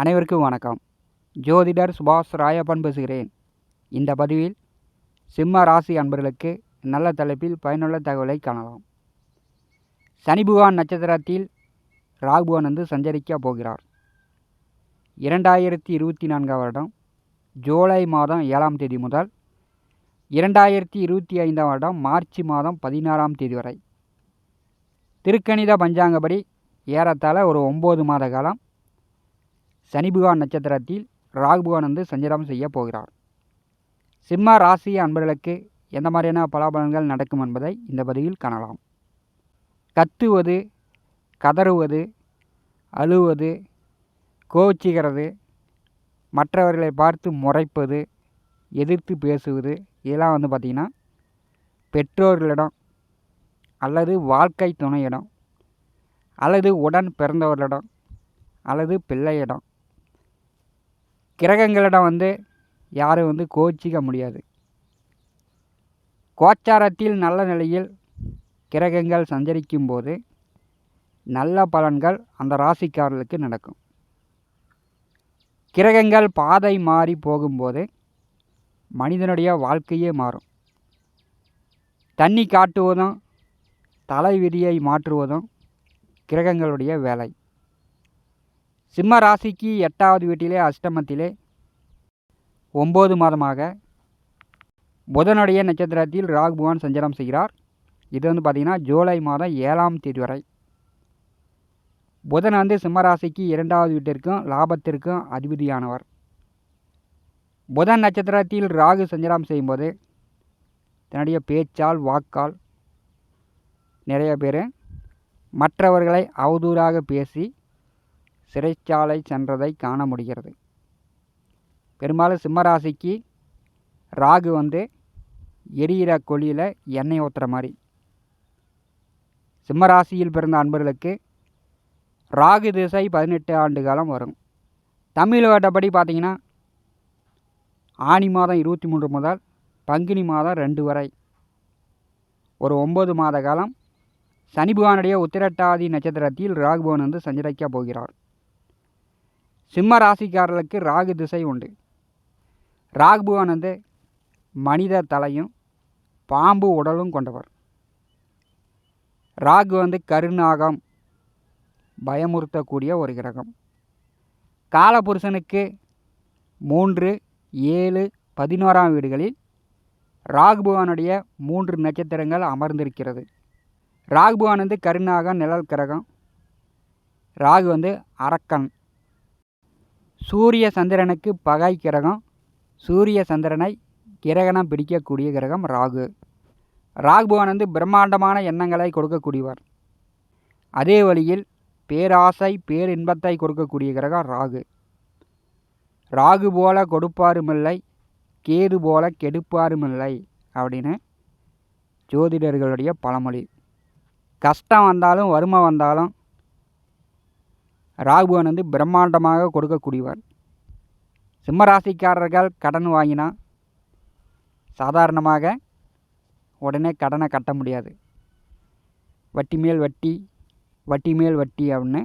அனைவருக்கும் வணக்கம். ஜோதிடர் சுபாஷ் ராயப்பன் பேசுகிறேன். இந்த பதிவில் சிம்ம ராசி அன்பர்களுக்கு நல்ல தலைப்பில் பயனுள்ள தகவலை காணலாம். சனி பகவான் நட்சத்திரத்தில் ராகுபவன் வந்து சஞ்சரிக்க போகிறார். இரண்டாயிரத்தி இருபத்தி நான்காம் வருடம் ஜூலை மாதம் ஏழாம் தேதி முதல் இரண்டாயிரத்தி இருபத்தி ஐந்தாம் வருடம் மார்ச் மாதம் பதினாறாம் தேதி வரை. திருக்கணித பஞ்சாங்கப்படி ஏறத்தாழ ஒரு ஒம்பது மாத காலம் சனிபுகான் நட்சத்திரத்தில் ராகுபுகான் வந்து சஞ்சாரம் செய்ய போகிறார். சிம்ம ராசி அன்பர்களுக்கு எந்த மாதிரியான பலாபலன்கள் நடக்கும் என்பதை இந்த பதிவில் காணலாம். கத்துவது கதறுவது அழுவது கோச்சிக்கிறது மற்றவர்களை பார்த்து முறைப்பது எதிர்த்து பேசுவது இதெல்லாம் வந்து பார்த்திங்கன்னா பெற்றோர்களிடம் அல்லது வாழ்க்கை துணையிடம் அல்லது உடன் பிறந்தவர்களிடம் அல்லது பிள்ளையிடம் கிரகங்களிடம் வந்து யாரும் வந்து கோச்சிக்க முடியாது. கோச்சாரத்தில் நல்ல நிலையில் கிரகங்கள் சஞ்சரிக்கும் போது நல்ல பலன்கள் அந்த ராசிக்காரர்களுக்கு நடக்கும். கிரகங்கள் பாதை மாறி போகும்போது மனிதனுடைய வாழ்க்கையே மாறும். தண்ணி காட்டுவதும் தலைவிதியை மாற்றுவதும் கிரகங்களுடைய வேலை. சிம்ம ராசிக்கு எட்டாவது வீட்டிலே அஷ்டமத்திலே ஒம்பது மாதமாக புதனுடைய நட்சத்திரத்தில் ராகு பகவான் சஞ்சாரம் செய்கிறார். இது வந்து பார்த்திங்கன்னா ஜூலை மாதம் ஏழாம் தேதி வரை. புதன் வந்து சிம்மராசிக்கு இரண்டாவது வீட்டிற்கும் லாபத்திற்கும் அதிபதியானவர். புதன் நட்சத்திரத்தில் ராகு சஞ்சாரம் செய்யும்போது தன்னுடைய பேச்சால் வாக்கால் நிறைய பேர் மற்றவர்களை அவதூறாக பேசி சிறைச்சாலை சென்றதை காண முடிகிறது. பெரும்பாலும் சிம்மராசிக்கு ராகு வந்து எரியிற கொழியில் எண்ணெய் ஊற்றுற மாதிரி. சிம்மராசியில் பிறந்த அன்பர்களுக்கு ராகு திசை பதினெட்டு ஆண்டு காலம் வரும். தமிழ் வருடப்படி பார்த்தீங்கன்னா ஆனி மாதம் இருபத்தி மூன்று முதல் பங்குனி மாதம் ரெண்டு வரை. ஒரு ஒம்பது மாத காலம் சனி பகவானுடைய உத்திரட்டாதி நட்சத்திரத்தில் ராகுபவன் வந்து சஞ்சரிக்க போகிறார். சிம்ம ராசிக்காரர்களுக்கு ராகு திசை உண்டு. ராகு வந்து மனித தலையும் பாம்பு உடலும் கொண்டவர். ராகு வந்து கருநாகம் பயமுறுத்தக்கூடிய ஒரு கிரகம். காலபுருஷனுக்கு மூன்று ஏழு பதினோராம் வீடுகளில் ராகுபவானுடைய மூன்று நட்சத்திரங்கள் அமர்ந்திருக்கிறது. ராகுபவான் வந்து கருநாகம் நிழல் கிரகம். ராகு வந்து அரக்கன். சூரிய சந்திரனுக்கு பகை கிரகம் சூரிய சந்திரனை கிரகணம் பிடிக்கக்கூடிய கிரகம் ராகு. ராகு பகவான் வந்து பிரம்மாண்டமான எண்ணங்களை கொடுக்கக்கூடியவர். அதே வழியில் பேராசை பேரின்பத்தை கொடுக்கக்கூடிய கிரகம் ராகு. ராகு போல கொடுப்பாருமில்லை கேது போல கெடுப்பாருமில்லை அப்படின்னு ஜோதிடர்களுடைய பழமொழி. கஷ்டம் வந்தாலும் வறுமை வந்தாலும் ராகுபவன் வந்து பிரம்மாண்டமாக கொடுக்கக்கூடியவர். சிம்மராசிக்காரர்கள் கடன் வாங்கினா சாதாரணமாக உடனே கடனை கட்ட முடியாது. வட்டி மேல் வட்டி வட்டி மேல் வட்டி அப்படின்னு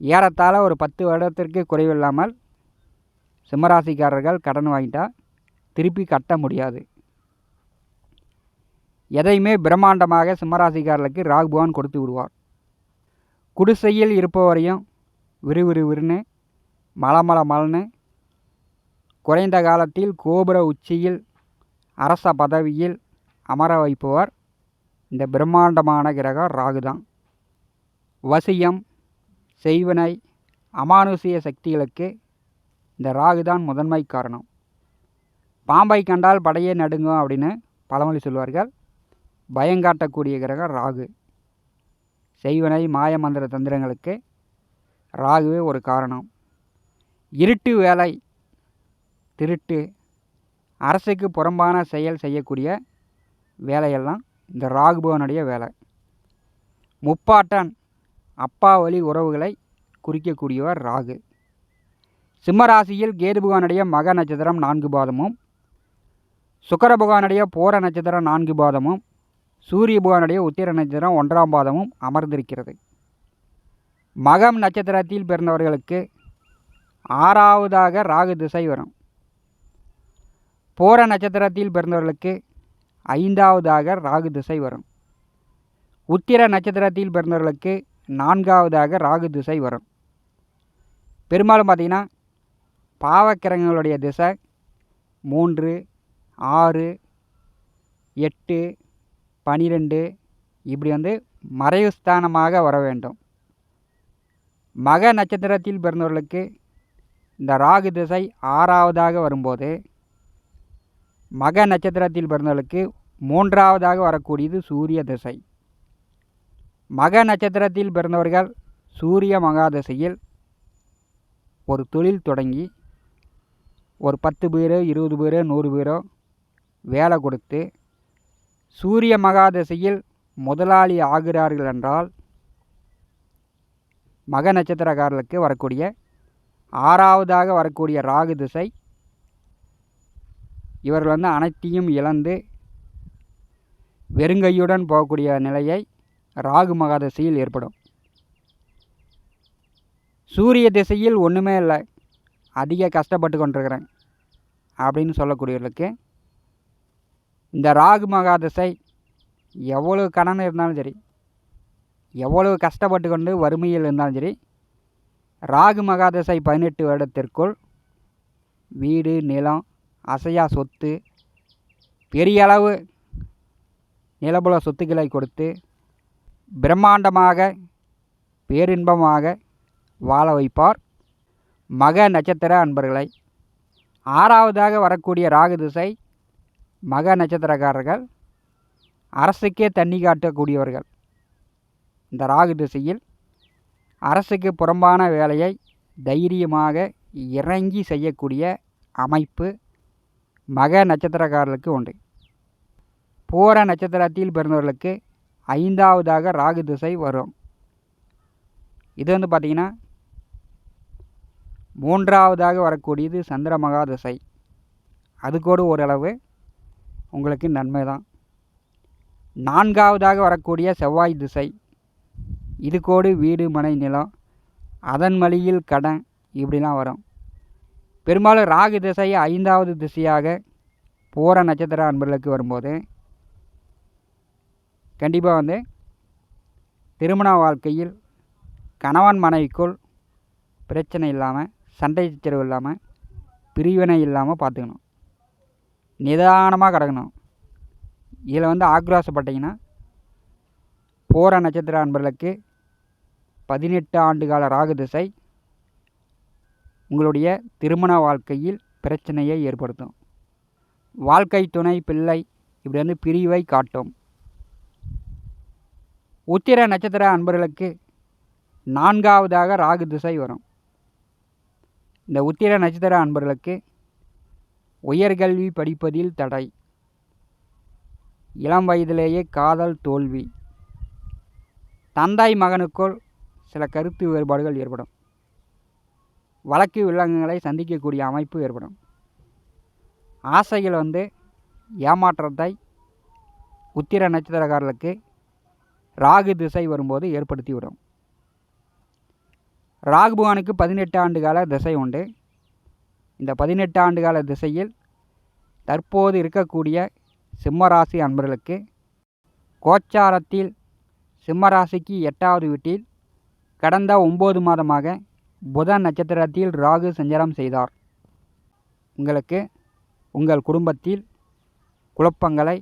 ஏறத்தாழ ஒரு பத்து வருடத்திற்கு குறைவில்லாமல் சிம்மராசிக்காரர்கள் கடன் வாங்கிட்டா திருப்பி கட்ட முடியாது. எதையுமே பிரம்மாண்டமாக சிம்மராசிக்காரர்களுக்கு ராகுபவான் கொடுத்து விடுவார். குடிசையில் இருப்பவரையும் விறுவிறு விறுன்னு மலமல மலன்னு குறைந்த காலத்தில் கோபுர உச்சியில் அரச பதவியில் அமர வைப்பவர் இந்த பிரம்மாண்டமான கிரகம் ராகு தான் வசியம் செய்வனை அமானுஷிய சக்திகளுக்கு இந்த ராகு தான் முதன்மை காரணம். பாம்பை கண்டால் படையே நடுங்கும் அப்படின்னு பழமொழி சொல்வார்கள். பயங்காட்டக்கூடிய கிரகம் ராகு. செய்வனை மாயமந்திர தந்திரங்களுக்கு ராகுவே ஒரு காரணம். இருட்டு வேலை திருட்டு அரசுக்கு புறம்பான செயல் செய்யக்கூடிய வேலையெல்லாம் இந்த ராகுபவனுடைய வேலை. முப்பாட்டன் அப்பா வழி உறவுகளை குறிக்கக்கூடியவர் ராகு. சிம்மராசியில் கேது பகவானுடைய மக நட்சத்திரம் நான்கு பாதமும் சுக்கர பகவானுடைய போர நட்சத்திரம் நான்கு பாதமும் சூரிய பகவானுடைய உத்திர நட்சத்திரம் ஒன்றாம் பாதமும் அமர்ந்திருக்கிறது. மகம் நட்சத்திரத்தில் பிறந்தவர்களுக்கு ஆறாவதாக ராகு திசை வரும். போர நட்சத்திரத்தில் பிறந்தவர்களுக்கு ஐந்தாவதாக ராகு திசை வரும். உத்திர நட்சத்திரத்தில் பிறந்தவர்களுக்கு நான்காவதாக ராகு திசை வரும். பெரும்பாலும் பார்த்திங்கன்னா பாவக்கிரகங்களுடைய திசை மூன்று ஆறு எட்டு பனிரெண்டு இப்படி வந்து மறைவு ஸ்தானமாக வர வேண்டும் மக நட்சத்திரத்தில் பிறந்தவர்களுக்கு இந்த ராகு திசை ஆறாவதாக வரும்போது மக நட்சத்திரத்தில் பிறந்தவர்களுக்கு மூன்றாவதாக வரக்கூடியது சூரிய திசை. மக நட்சத்திரத்தில் பிறந்தவர்கள் சூரிய மகாதசையில் ஒரு தொழில் தொடங்கி ஒரு பத்து பேரோ இருபது பேரோ நூறு பேரோ வேலை கொடுத்து சூரிய மகாதசையில் முதலாளி ஆகிறார்கள் என்றால் மக நட்சத்திரக்காரர்களுக்கு வரக்கூடிய ஆறாவதாக வரக்கூடிய ராகு திசை இவர்கள் வந்து அனைத்தையும் இழந்து வெறுங்கையுடன் போகக்கூடிய நிலையை ராகு மகாதசையில் ஏற்படும். சூரிய திசையில் ஒன்றுமே இல்லை. அதிக கஷ்டப்பட்டு கொண்டிருக்கிறேன் அப்படின்னு சொல்லக்கூடியவர்களுக்கு இந்த ராகு மகாதசை எவ்வளவு கடன் இருந்தாலும் சரி எவ்வளவு கஷ்டப்பட்டு கொண்டு வறுமையில் இருந்தாலும் சரி ராகு மகாதசை பதினெட்டு வருடத்திற்குள் வீடு நிலம் அசையா சொத்து பெரிய அளவு நிலபுல சொத்துக்களை கொடுத்து பிரம்மாண்டமாக பேரின்பமாக வாழ வைப்பார் மக நட்சத்திர அன்பர்களை. ஆறாவதாக வரக்கூடிய ராகு திசை மக நட்சத்திரக்காரர்கள் அரசுக்கே தண்ணி காட்டக்கூடியவர்கள். இந்த ராகு திசையில் அரசுக்கு புறம்பான வேலையை தைரியமாக இறங்கி செய்யக்கூடிய அமைப்பு மக நட்சத்திரக்காரர்களுக்கு உண்டு. பூர நட்சத்திரத்தில் பிறந்தவர்களுக்கு ஐந்தாவதாக ராகு திசை வரும். இது வந்து பார்த்திங்கன்னா மூன்றாவதாக வரக்கூடியது சந்திர மகா திசை. அது கூட ஓரளவு உங்களுக்கு நன்மை தான் நான்காவதாக வரக்கூடிய செவ்வாய் திசை. இது கோடு வீடு மனை நிலம். அதன் வழியில் கடன் இப்படிலாம் வரும். பெரும்பாலும் ராகு திசை ஐந்தாவது திசையாக பூர நட்சத்திர அன்பர்களுக்கு வரும்போது கண்டிப்பாக வந்து திருமண வாழ்க்கையில் கணவன் மனைவிக்குள் பிரச்சனை இல்லாமல் சண்டை சச்சரவு இல்லாமல் பிரிவினை இல்லாமல் பார்த்துக்கணும். நிதானமாக கடக்கணும். இதில் வந்து ஆக்ரோஷப்பட்டீங்கன்னா போகிற நட்சத்திர அன்பர்களுக்கு பதினெட்டு ஆண்டு கால ராகு திசை உங்களுடைய திருமண வாழ்க்கையில் பிரச்சனையை ஏற்படுத்தும். வாழ்க்கை துணை பிள்ளை இப்படி வந்து பிரிவை காட்டும். உத்திர நட்சத்திர அன்பர்களுக்கு நான்காவதாக ராகு திசை வரும். இந்த உத்திர நட்சத்திர அன்பர்களுக்கு உயர்கல்வி படிப்பதில் தடை. இளம் வயதிலேயே காதல் தோல்வி. தந்தாய் மகனுக்குள் சில கருத்து வேறுபாடுகள் ஏற்படும். வழக்கு விலங்குகளை சந்திக்கக்கூடிய அமைப்பு ஏற்படும். ஆசைகள் வந்து ஏமாற்றத்தை உத்திர நட்சத்திரக்காரர்களுக்கு ராகு திசை வரும்போது ஏற்படுத்திவிடும். ராகுபகவானுக்கு பதினெட்டு ஆண்டு கால திசை உண்டு. இந்த பதினெட்டு ஆண்டு கால திசையில் தற்போது இருக்கக்கூடிய சிம்மராசி அன்பர்களுக்கு கோச்சாரத்தில் சிம்மராசிக்கு எட்டாவது வீட்டில் கடந்த ஒம்பது மாதமாக புதன் நட்சத்திரத்தில் ராகு சஞ்சாரம் செய்தார். உங்களுக்கு உங்கள் குடும்பத்தில் குழப்பங்களை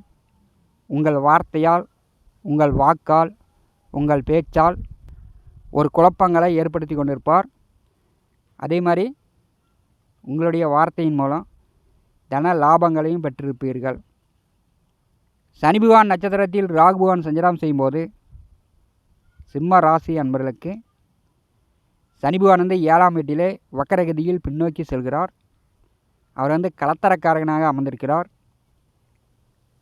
உங்கள் வார்த்தையால் உங்கள் வாக்கால் உங்கள் பேச்சால் ஒரு குழப்பங்களை ஏற்படுத்தி கொண்டிருப்பார். அதே மாதிரி உங்களுடைய வார்த்தையின் மூலம் தன லாபங்களையும் பெற்றிருப்பீர்கள். சனி பகவான் நட்சத்திரத்தில் ராகு பகவான் சஞ்சாரம் செய்யும்போது சிம்ம ராசி அன்பர்களுக்கு சனி பகவான் வந்து ஏழாம் வீட்டிலே வக்கரகதியில் பின்னோக்கி செல்கிறார். அவர் வந்து கலத்தரக்காரகனாக அமர்ந்திருக்கிறார்.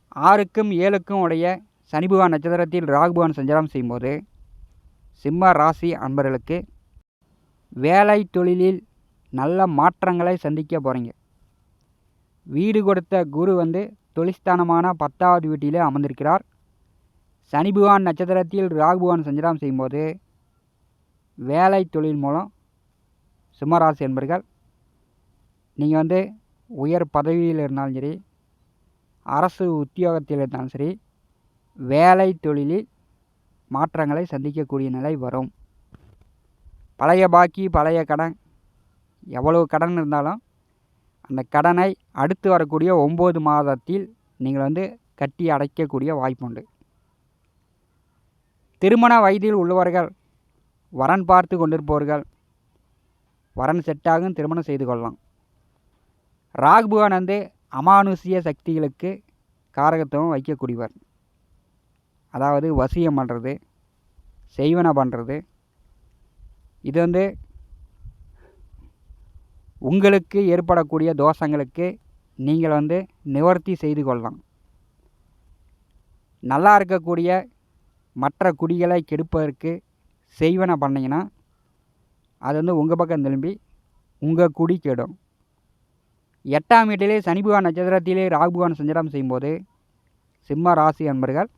ஆறுக்கும் ஏழுக்கும் உடைய சனி பகவான் நட்சத்திரத்தில் ராகு பகவான் சஞ்சாரம் செய்யும்போது சிம்ம ராசி அன்பர்களுக்கு வேலை தொழிலில் நல்ல மாற்றங்களை சந்திக்க போகிறீங்க வீடு கொடுத்த குரு வந்து தொழிஸ்தானமான பத்தாவது வீட்டிலே அமர்ந்திருக்கிறார். சனி பகவான் நட்சத்திரத்தில் ராகுபவான் பகவான் செய்யும்போது வேலை தொழில் மூலம் சிம்மராசி என்பர்கள் நீங்கள் வந்து உயர் பதவியில் இருந்தாலும் சரி அரசு உத்தியோகத்தில் இருந்தாலும் சரி வேலை தொழிலில் மாற்றங்களை சந்திக்கக்கூடிய நிலை வரும். பழைய பாக்கி பழைய கடன் எவ்வளவு கடன் இருந்தாலும் அந்த கடனை அடுத்து வரக்கூடிய ஒம்பது மாதத்தில் நீங்கள் வந்து கட்டி அடைக்கக்கூடிய வாய்ப்புண்டு திருமண வயதில் உள்ளவர்கள் வரன் பார்த்து கொண்டிருப்பவர்கள் வரன் செட்டாகும் திருமணம் செய்து கொள்ளலாம். ராகுபவன் வந்து அமானுஷ்ய சக்திகளுக்கு காரகத்துவம் வைக்கக்கூடியவர் அதாவது வசியம் பண்ணுறது செய்வன பண்ணுறது இது வந்து உங்களுக்கு ஏற்படக்கூடிய தோஷங்களுக்கு நீங்கள் வந்து நிவர்த்தி செய்து கொள்ளலாம். நல்லா இருக்கக்கூடிய மற்ற குடிகளை கெடுப்பதற்கு செய்வன பண்ணிங்கன்னா அது வந்து உங்கள் பக்கம் திரும்பி உங்கள் குடி கெடும். எட்டாம் வீட்டிலே சனி பகவான் நட்சத்திரத்திலே ராகுபகவான் சஞ்சாரம் செய்யும்போது சிம்ம ராசி அன்பர்கள்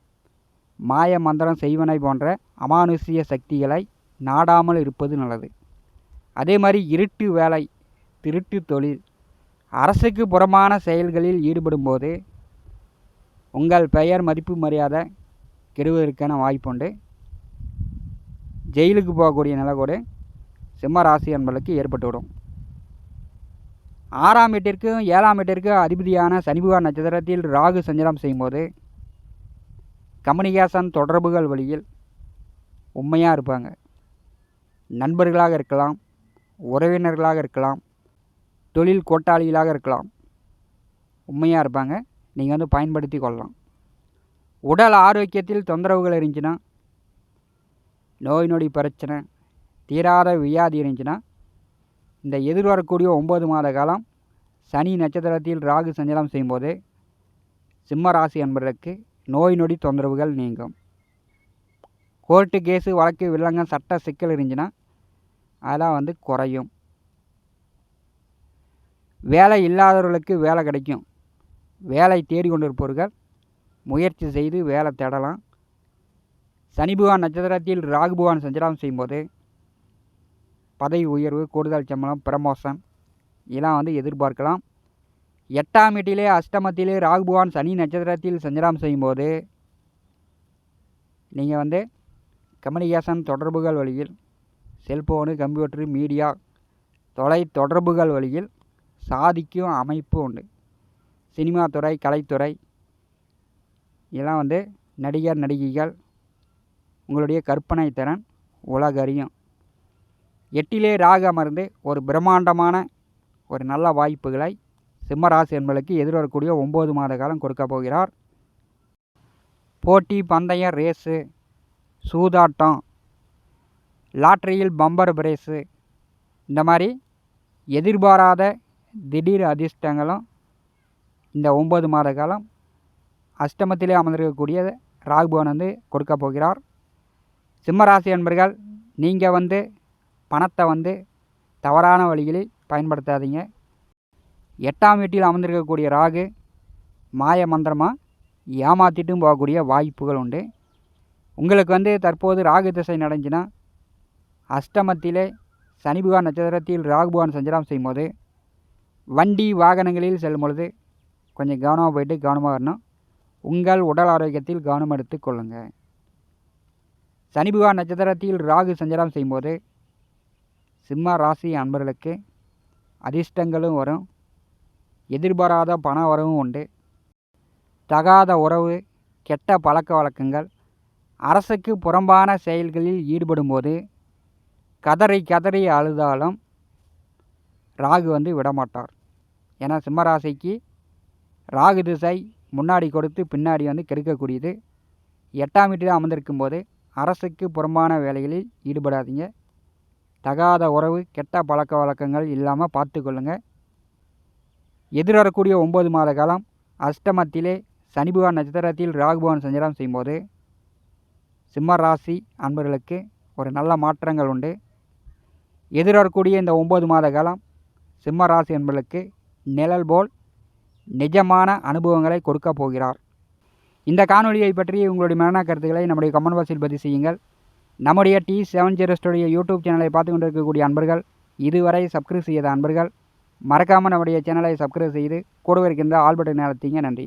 மாய மந்திரம் செய்வனை போன்ற அமானுஷ்ய சக்திகளை நாடாமல் இருப்பது நல்லது. அதே மாதிரி இருட்டு வேலை திருட்டு தொழில். அரசுக்கு புறமான செயல்களில் ஈடுபடும்போது உங்கள் பெயர் மதிப்பு மரியாதை கெடுவதற்கான வாய்ப்புண்டு. ஜெயிலுக்கு போகக்கூடிய நிலை கூட சிம்ம ராசி என்பதற்கு ஏற்பட்டுவிடும் ஆறாம் வீட்டிற்கும் ஏழாம் வீட்டிற்கும் அதிபதியான சனிபுகார் நட்சத்திரத்தில் ராகு சஞ்சாரம் செய்யும்போது கம்யூனிகேஷன் தொடர்புகள் வழியில் உண்மையாக இருப்பாங்க. நண்பர்களாக இருக்கலாம் உறவினர்களாக இருக்கலாம் தொழில் கோட்டாளிகளாக இருக்கலாம். உண்மையாக இருப்பாங்க. நீங்கள் வந்து பயன்படுத்தி கொள்ளலாம். உடல் ஆரோக்கியத்தில் தொந்தரவுகள் இருந்துச்சுன்னா நோய் நொடி பிரச்சனை தீராத வியாதி இருந்துச்சுன்னா இந்த எதிர்வரக்கூடிய ஒம்பது மாத காலம் சனி நட்சத்திரத்தில் ராகு சஞ்சலம் செய்யும்போது சிம்ம ராசி என்பதற்கு நோய் நொடி தொந்தரவுகள் நீங்கும். கோர்ட்டு கேஸு வழக்கு வில்லங்க சட்ட சிக்கல் இருந்துச்சுன்னா அதெல்லாம் வந்து குறையும். வேலை இல்லாதவர்களுக்கு வேலை கிடைக்கும். வேலை தேடிக்கொண்டிருப்பவர்கள் முயற்சி செய்து வேலை தேடலாம். சனி பகவான் நட்சத்திரத்தில் ராகு பகவான் சஞ்சலம் செய்யும்போது பதவி உயர்வு கூடுதல் சம்பளம் பிரமோஷன் இதெல்லாம் வந்து எதிர்பார்க்கலாம். எட்டாம் வீட்டிலே அஷ்டமத்திலே ராகு பகவான் சனி நட்சத்திரத்தில் சஞ்சலம் செய்யும்போது நீங்கள் வந்து கம்யூனிகேஷன் தொடர்புகள் வழியில் செல்ஃபோனு கம்ப்யூட்டரு மீடியா தொலை தொடர்புகள் வழியில் சாதிக்கும் அமைப்பு உண்டு. சினிமா துறை கலைத்துறை இதெல்லாம் வந்து நடிகர் நடிகைகள் உங்களுடைய கற்பனை திறன் உலகறியும். எட்டிலே ராக அமர்ந்து ஒரு பிரம்மாண்டமான ஒரு நல்ல வாய்ப்புகளை சிம்மராசி என்பதற்கு எதிர்வரக்கூடிய ஒம்பது மாத காலம் கொடுக்க போகிறார். போட்டி பந்தயம் ரேஸு சூதாட்டம் லாட்ரியில் பம்பர் பிரேஸு இந்த மாதிரி எதிர்பாராத திடீர் அதிர்ஷ்டங்களும் இந்த ஒம்பது மாத காலம் அஷ்டமத்திலே அமர்ந்திருக்கக்கூடிய ராகுபவன் வந்து கொடுக்க போகிறார். சிம்மராசி என்பர்கள் நீங்கள் வந்து பணத்தை வந்து தவறான வழிகளில் பயன்படுத்தாதீங்க. எட்டாம் வீட்டில் அமர்ந்திருக்கக்கூடிய ராகு மாய மந்திரமாக ஏமாற்றிட்டும் போகக்கூடிய வாய்ப்புகள் உண்டு. உங்களுக்கு வந்து தற்போது ராகு திசை நடந்துச்சுன்னா அஷ்டமத்திலே சனிபகவான் நட்சத்திரத்தில் ராகுபவான் சஞ்சலம் செய்யும்போது வண்டி வாகனங்களில் செல்லும் பொழுது கொஞ்சம் கவனமாக போயிட்டு கவனமாக வரணும். உங்கள் உடல் ஆரோக்கியத்தில் கவனம் எடுத்து கொள்ளுங்கள் சனி நட்சத்திரத்தில் ராகு சஞ்சாரம் செய்யும்போது சிம்ம ராசி அன்பர்களுக்கு அதிர்ஷ்டங்களும் வரும். எதிர்பாராத பண வரவும் உண்டு. தகாத உறவு கெட்ட பழக்க வழக்கங்கள் அரசுக்கு புறம்பான செயல்களில் ஈடுபடும்போது கதறி கதறி அழுதாலும் ராகு வந்து விடமாட்டார். ஏன்னா சிம்மராசிக்கு ராகு திசை முன்னாடி கொடுத்து பின்னாடி வந்து கெடுக்கக்கூடியது. எட்டாம் வீட்டில் அமர்ந்திருக்கும் போது அரசுக்கு புறம்பான வேலைகளில் ஈடுபடாதீங்க. தகாத உறவு கெட்ட பழக்க வழக்கங்கள் இல்லாமல் பார்த்து கொள்ளுங்கள் எதிர்வரக்கூடிய ஒம்பது மாத காலம் அஷ்டமத்திலே சனிபகவான் நட்சத்திரத்தில் ராகுபவன் சஞ்சாரம் செய்யும்போது சிம்ம ராசி அன்பர்களுக்கு ஒரு நல்ல மாற்றங்கள் உண்டு. எதிர்வரக்கூடிய இந்த ஒம்பது மாத காலம் சிம்ம ராசி நிழல் போல் நிஜமான அனுபவங்களை கொடுக்க போகிறார். இந்த காணொலியை பற்றி உங்களுடைய மரண கருத்துக்களை நம்முடைய கமெண்ட் பாக்ஸில் பதிவு செய்யுங்கள். நம்முடைய T seven zero studio YouTube சேனலை பார்த்து கொண்டிருக்கக்கூடிய அன்பர்கள் இதுவரை சப்ஸ்கிரைப் செய்யாத அன்பர்கள் மறக்காமல் நம்முடைய சேனலை சப்ஸ்கிரைப் செய்து கூடவே இருக்கின்ற ஆல் நடத்திங்க நன்றி.